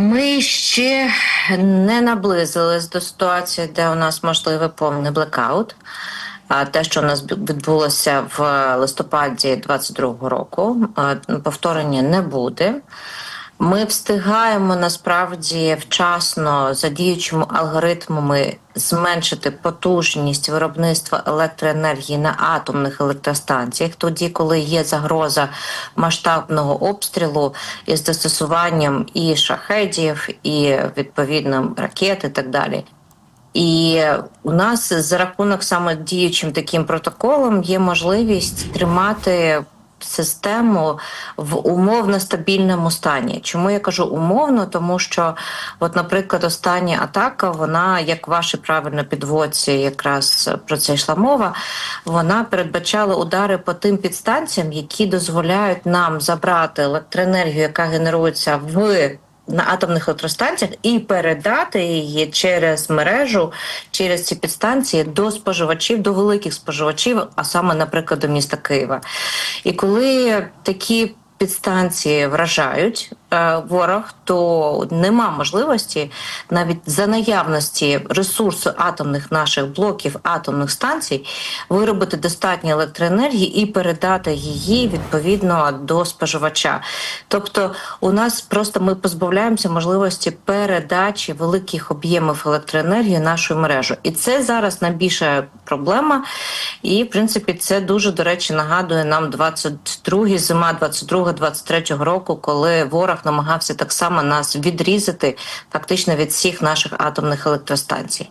Ми ще не наблизились до ситуації, де у нас можливий повний блекаут. А те, що у нас відбулося в листопаді 22-го року, е, повторення не буде. Ми встигаємо насправді вчасно за діючими алгоритмами зменшити потужність виробництва електроенергії на атомних електростанціях, тоді, коли є загроза масштабного обстрілу із застосуванням і шахедів, і відповідно ракет, і так далі. І у нас за рахунок саме діючим таким протоколом є можливість тримати систему в умовно стабільному стані. Чому я кажу умовно? Тому що, от, наприклад, остання атака, вона, як ваші правильно підводці, якраз про це йшла мова, вона передбачала удари по тим підстанціям, які дозволяють нам забрати електроенергію, яка генерується в на атомних електростанціях і передати її через мережу, через ці підстанції до споживачів, до великих споживачів, а саме, наприклад, до міста Києва. І коли такі підстанції вражають ворог, то нема можливості навіть за наявності ресурсу атомних наших блоків, атомних станцій, виробити достатньо електроенергії і передати її відповідно до споживача. Тобто, у нас просто ми позбавляємося можливості передачі великих об'ємів електроенергії нашу мережу, і це зараз найбільша проблема. І в принципі, це дуже до речі нагадує нам 22 зима, 22-23 року, коли ворог намагався так само нас відрізати фактично від всіх наших атомних електростанцій.